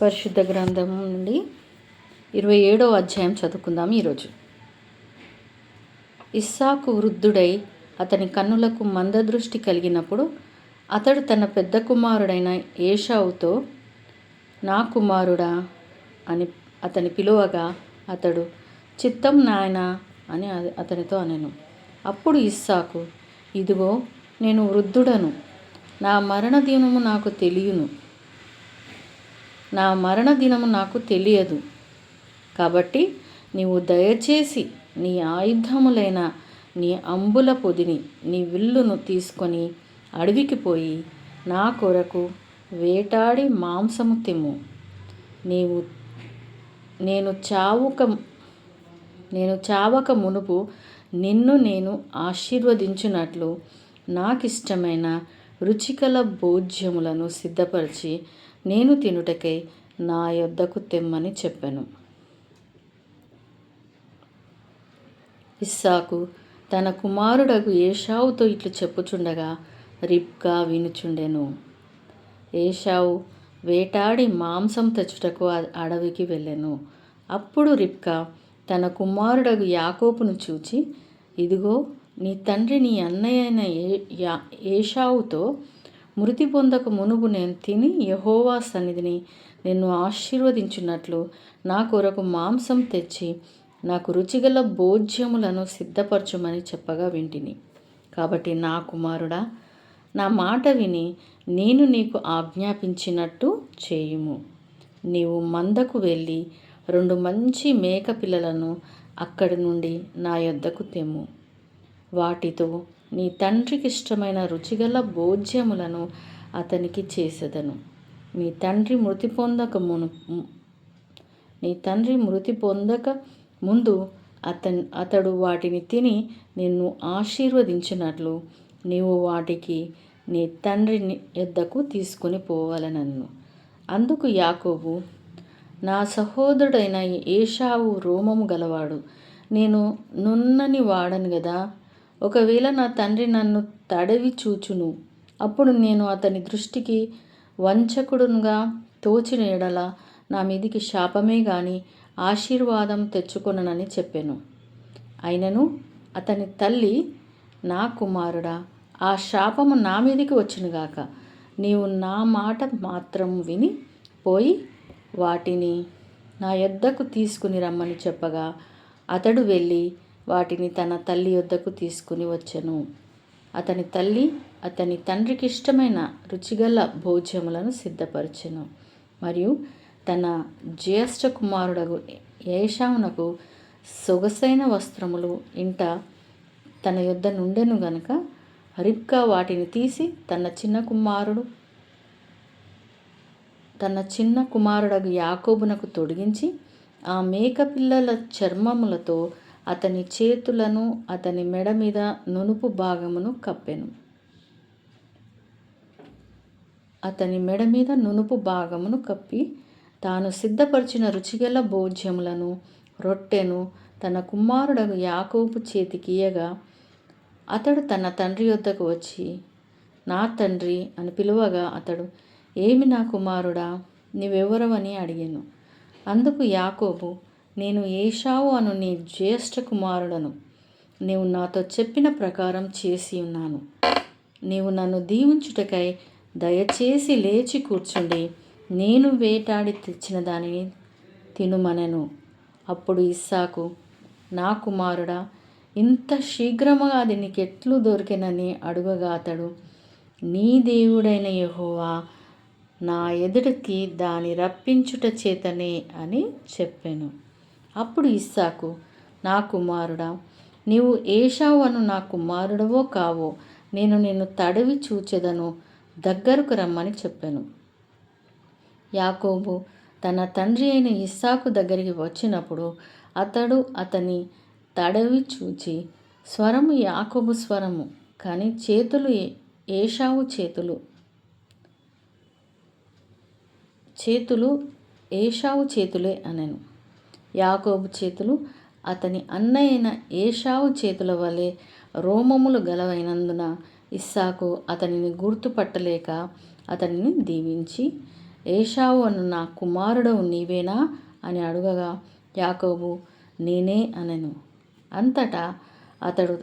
పరిశుద్ధ గ్రంథం నుండి ఇరవై ఏడవ అధ్యాయం చదువుకుందాం ఈరోజు. ఇస్సాకు వృద్ధుడై అతని కన్నులకు మందదృష్టి కలిగినప్పుడు అతడు తన పెద్ద కుమారుడైన ఏషావుతో నా కుమారుడా అని అతని పిలువగా అతడు చిత్తం నాయన అని అతనితో అనెను. అప్పుడు ఇస్సాకు ఇదిగో నేను వృద్ధుడను. నా మరణ దినము నాకు తెలియను. నా మరణ దినము నాకు తెలియదు. కాబట్టి నీవు దయచేసి నీ ఆయుధములైన నీ అంబుల పొదిని నీ విల్లును తీసుకొని అడవికి పోయి నా కొరకు వేటాడి మాంసము తిమ్ము. నీవు నేను చావుక నేను చావక మునుపు నిన్ను నేను ఆశీర్వదించినట్లు నాకిష్టమైన రుచికల భోజ్యములను సిద్ధపరిచి నేను తినుటకై నా యొద్దకు తెమ్మని చెప్పాను. ఇస్సాకు తన కుమారుడగు ఏషావుతో ఇట్లు చెప్పుచుండగా రిబ్కా వినుచుండెను. ఏషావు వేటాడి మాంసం తెచ్చుటకు అడవికి వెళ్ళెను. అప్పుడు రిబ్కా తన కుమారుడగు యాకోపును చూచి ఇదిగో నీ తండ్రి నీ అన్నయ్య అయిన ఏ యా ఏషావుతో మృతి పొందక మునుగు నేను తిని యహోవా సన్నిధిని నిన్ను ఆశీర్వదించున్నట్లు నా కొరకు మాంసం తెచ్చి నాకు రుచిగల భోజ్యములను సిద్ధపరచుమని చెప్పగా వింటిని. కాబట్టి నా కుమారుడా నా మాట విని నేను నీకు ఆజ్ఞాపించినట్టు చేయుము. నీవు మందకు వెళ్ళి రెండు మంచి మేక పిల్లలను అక్కడి నుండి నా యొద్దకు తెమ్ము. వాటితో నీ తండ్రికి ఇష్టమైన రుచిగల భోజ్యములను అతనికి చేసేదను. నీ తండ్రి మృతి పొందక మును నీ తండ్రి మృతి పొందక ముందు అతన్ అతడు వాటిని తిని నిన్ను ఆశీర్వదించినట్లు నీవు వాటికి నీ తండ్రి యొద్దకు తీసుకుని పోవాలనన్ను. అందుకు యాకోబు నా సహోదరుడైన ఏషావు రోమము గలవాడు నేను నున్నని వాడను కదా ఒకవేళ నా తండ్రి నన్ను తడవి చూచును అప్పుడు నేను అతని దృష్టికి వంచకుడుగా తోచిన ఎడల నా మీదికి శాపమే గాని ఆశీర్వాదం తెచ్చుకొననని చెప్పాను. అయినను అతని తల్లి నా కుమారుడా ఆ శాపము నా మీదికి వచ్చునుగాక నీవు నా మాట మాత్రం విని పోయి వాటిని నా యొద్దకు తీసుకుని రమ్మని చెప్పగా అతడు వెళ్ళి వాటిని తన తల్లి వద్దకు తీసుకుని వచ్చెను. అతని తల్లి అతని తండ్రికి ఇష్టమైన రుచిగల భోజ్యములను సిద్ధపరచెను. మరియు తన జ్యేష్ఠ కుమారుడగు ఏషావునకు సొగసైన వస్త్రములు ఇంట తన యొద్ద నుండెను గనుక రిబ్కా వాటిని తీసి తన చిన్న కుమారుడు తన చిన్న కుమారుడగు యాకోబునకు తొడిగించి ఆ మేకపిల్లల చర్మములతో అతని చేతులను అతని మెడ మీద నునుపు భాగమును కప్పెను. అతని మెడ మీద నునుపు భాగమును కప్పి తాను సిద్ధపరిచిన రుచిగల భోజ్యములను రొట్టెను తన కుమారుడకు యాకోబు చేతికియగా అతడు తన తండ్రి యొద్దకు వచ్చి నా తండ్రి అని పిలువగా అతడు ఏమి నా కుమారుడా? నీవెవరవని అడిగాను. అందుకు యాకోబు నేను ఏషావు అను నీ జ్యేష్ఠ కుమారుడను. నీవు నాతో చెప్పిన ప్రకారం చేసి ఉన్నాను. నీవు నన్ను దీవించుటకై దయచేసి లేచి కూర్చుండి. నేను వేటాడి తెచ్చిన దానిని తినుమనెను. అప్పుడు ఇస్సాకు నా కుమారుడా ఇంత శీఘ్రముగా అది నీకెట్లు దొరికినని అడుగగా అతడు నీ దేవుడైన యహోవా నా ఎదుటికి దాని రప్పించుట చేతనే అని చెప్పాను. అప్పుడు ఇస్సాకు నా కుమారుడా నీవు ఏషావు అను నా కుమారుడవో కావో నేను నిన్ను తడవి చూచెదను దగ్గరకు రమ్మని చెప్పాను. యాకోబు తన తండ్రి అయిన ఇస్సాకు దగ్గరికి వచ్చినప్పుడు అతడు అతని తడవి చూచి స్వరము యాకోబు స్వరము కానీ చేతులు ఏషావు చేతులు చేతులు ఏషావు చేతులే అనను. యాకోబు చేతులు అతని అన్నయ్యైన ఏషావు చేతుల వలె రోమములు గలవైనందున ఇస్సాకు అతనిని గుర్తుపట్టలేక అతనిని దీవించి ఏషావు అన్న నా కుమారుడవు నీవేనా అని అడుగగా యాకోబు నేనే అనను. అంతటా అతడు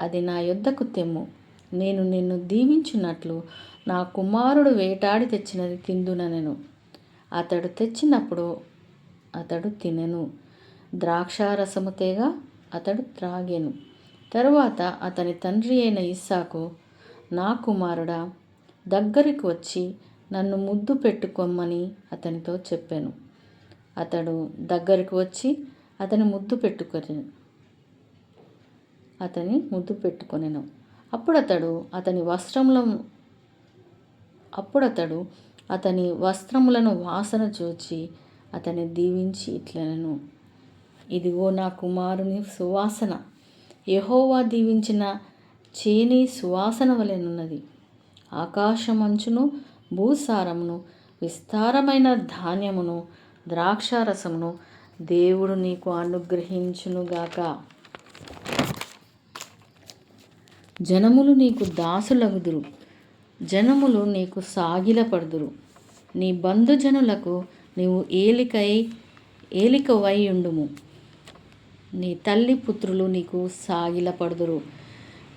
అది నా యొద్దకు తెమ్ము. నేను నిన్ను దీవించినట్లు నా కుమారుడు వేటాడి తెచ్చినది తిందుననెను. అతడు తెచ్చినప్పుడు అతడు తినెను. ద్రాక్షారసము తేగ అతడు త్రాగెను. తరువాత అతని తండ్రి అయిన ఇస్సాకు నా కుమారుడా దగ్గరికి వచ్చి నన్ను ముద్దు పెట్టుకోమని అతనితో చెప్పాను. అతడు దగ్గరికి వచ్చి అతని ముద్దు పెట్టుకొని అతని ముద్దు పెట్టుకొనెను. అప్పుడు అతడు అతని వస్త్రంలో అప్పుడు అతడు అతని వస్త్రములను వాసన చూచి అతని దీవించి ఇట్లనను. ఇదిగో నా కుమారుని సువాసన. యహోవా దీవించిన చేని సువాసన వలెనున్నది. ఆకాశమంచును భూసారమును విస్తారమైన ధాన్యమును ద్రాక్షారసమును దేవుడు నీకు అనుగ్రహించునుగాక. జనములు నీకు దాసులగుదురు. జనములు నీకు సాగిలపడుదురు. నీ బంధుజనులకు నీవు ఏలికై ఏలికవై ఉండుము. నీ తల్లి పుత్రులు నీకు సాగిలపడుదురు.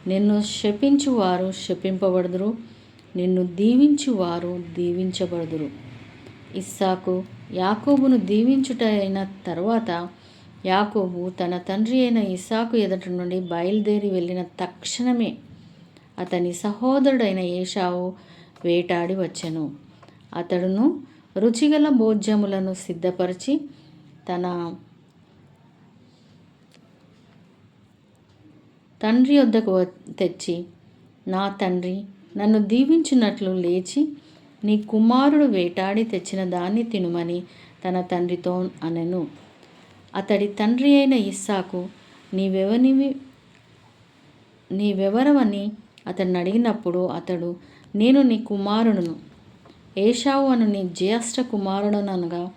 నిన్ను శపించువారు శపింపబడుదురు. నిన్ను దీవించువారు దీవించబడుదురు. ఇస్సాకు యాకోబును దీవించుట అయిన తర్వాత యాకోబు తన తండ్రి అయిన ఇస్సాకు ఎదుట నుండి బయలుదేరి వెళ్ళిన తక్షణమే అతని సహోదరుడైన ఏషావు వేటాడి వచ్చెను. అతడును రుచిగల భోజ్యములను సిద్ధపరిచి తన తండ్రి వద్దకు తెచ్చి నా తండ్రి నన్ను దీవించినట్లు లేచి నీ కుమారుడు వేటాడి తెచ్చిన దాన్ని తినుమని తన తండ్రితో అనెను. అతడి తండ్రి అయిన ఇస్సాకు నీవెవనివి నీవెవరవని అతన్ని అడిగినప్పుడు అతడు నేను నీ కుమారుడును. ఏషావు అను నీ జ్యేష్ఠ కుమారుడనగా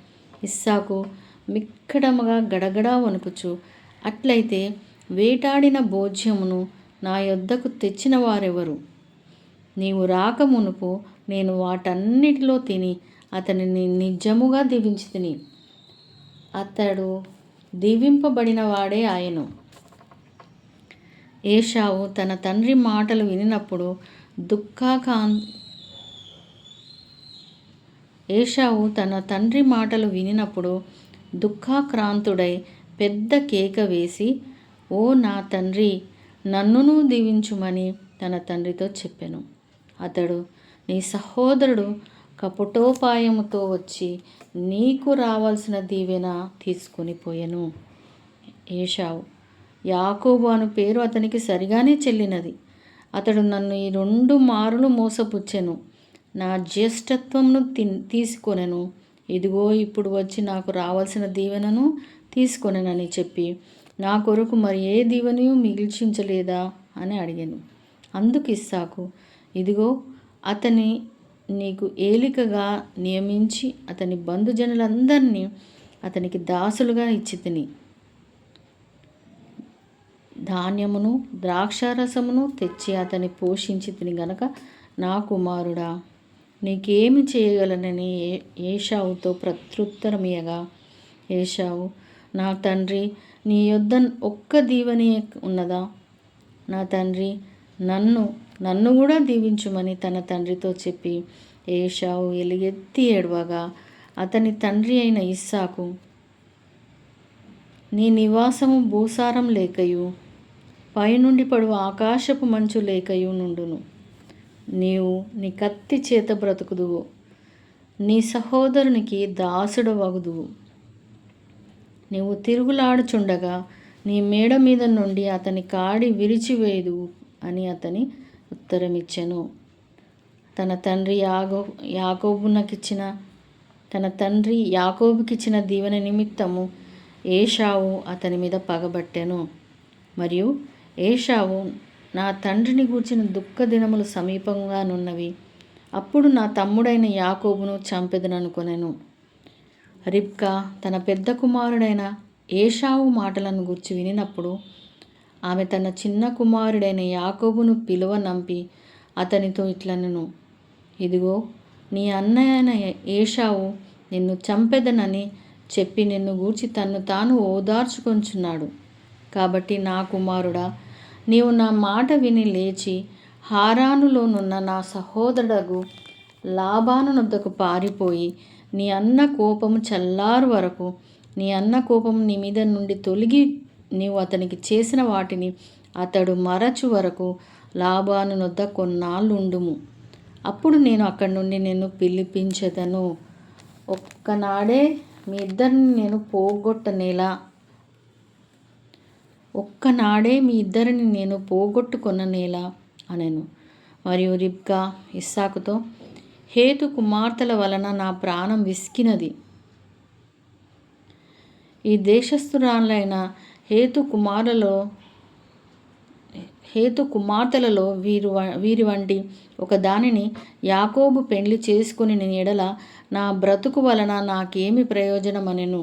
ఇస్సాకు మిక్కడముగా గడగడా వణుకుచు. అట్లయితే వేటాడిన భోజ్యమును నా యొద్దకు తెచ్చిన వారెవరు? నీవు రాక మునుపు నేను వాటన్నిటిలో తిని అతనిని నిజముగా దీవించి తిని. అతడు దీవింపబడిన వాడే ఆయను. ఏషావు తన తండ్రి మాటలు వినినప్పుడు దుఃఖాకాం ఏషావు తన తండ్రి మాటలు వినినప్పుడు దుఃఖాక్రాంతుడై పెద్ద కేక వేసి ఓ నా తండ్రి నన్నును దీవించుమని తన తండ్రితో చెప్పాను. అతడు నీ సహోదరుడు కపటోపాయముతో వచ్చి నీకు రావాల్సిన దీవెన తీసుకొని పోయెను. ఏషావు యాకోబు అను పేరు అతనికి సరిగానే చెల్లినది. అతడు నన్ను ఈ రెండు మారులు మోసపుచ్చెను. నా జ్యేష్ఠత్వమును తి తీసుకొనెను. ఇదిగో ఇప్పుడు వచ్చి నాకు రావాల్సిన దీవెనను తీసుకొనెనని చెప్పి నా కొరకు మరి ఏ దీవెనయు మిగిల్చించలేదా? అని అడిగాను. అందుకు ఇస్సాకు ఇదిగో అతని నీకు ఏలికగా నియమించి అతని బంధుజనులందరినీ అతనికి దాసులుగా ఇచ్చి తిని. ధాన్యమును ద్రాక్షారసమును తెచ్చి అతని పోషించి తిని గనక నా కుమారుడా నీకేమి చేయగలనని ఏ ఏషావుతో ప్రత్యుత్తరమీయగా ఏషావు నా తండ్రి నీ యొద్ద ఒక్క దీవెని ఉన్నదా? నా తండ్రి నన్ను నన్ను కూడా దీవించుమని తన తండ్రితో చెప్పి ఏషావు ఎలుగెత్తి ఏడవగా అతని తండ్రి అయిన ఇస్సాకు నీ నివాసము భూసారం లేకయు పైనుండి పడు ఆకాశపు మంచు లేకయు నుండును. నీవు నీ కత్తి చేత బ్రతుకుదువు. నీ సహోదరునికి దాసుడు వగుదువు నీవు తిరుగులాడుచుండగా నీ మేడ మీద నుండి అతని కాడి విరిచివేయదు అని అతని ఉత్తరమిచ్చెను. తన తండ్రి యాగో యాకోబునకిచ్చిన తన తండ్రి యాకోబుకిచ్చిన దీవెన నిమిత్తము ఏషావు అతని మీద పగబట్టెను. మరియు ఏషావు నా తండ్రిని గూర్చిన దుఃఖ దినములు సమీపంగానున్నవి. అప్పుడు నా తమ్ముడైన యాకోబును చంపెదననుకొనెను. రిబ్కా తన పెద్ద కుమారుడైన ఏషావు మాటలను గుర్చి వినినప్పుడు ఆమె తన చిన్న కుమారుడైన యాకోబును పిలువ నంపి అతనితో ఇట్లనను. ఇదిగో నీ అన్నయ్యన ఏషావు నిన్ను చంపెదనని చెప్పి నిన్ను గూర్చి తన్ను తాను ఓదార్చుకొంచున్నాడు. కాబట్టి నా కుమారుడా నీవు నా మాట విని లేచి హారానులోనున్న నా సహోదరుడగు లాభానునొద్దకు పారిపోయి నీ అన్న కోపము చల్లారు వరకు నీ అన్న కోపం నీ మీద నుండి తొలగి నీవు అతనికి చేసిన వాటిని అతడు మరచు వరకు లాభాను నొద్ద కొన్నాళ్ళు ఉండుము అప్పుడు నేను అక్కడి నుండి నేను పిలిపించదను. ఒక్కనాడే మీ ఇద్దరిని నేను పోగొట్టనేలా ఒక్కనాడే మీ ఇద్దరిని నేను పోగొట్టుకొననేలా అనెను. మరియు రిబ్కా ఇస్సాకుతో హేతు కుమార్తెల వలన నా ప్రాణం విసికినది. ఈ దేశస్థురాలైన హేతు కుమారులలో హేతు కుమార్తెలలో వీరు వీరి వంటి ఒక దానిని యాకోబు పెండ్లి చేసుకుని ఎడల నా బ్రతుకు వలన నాకేమి ప్రయోజనమనెను?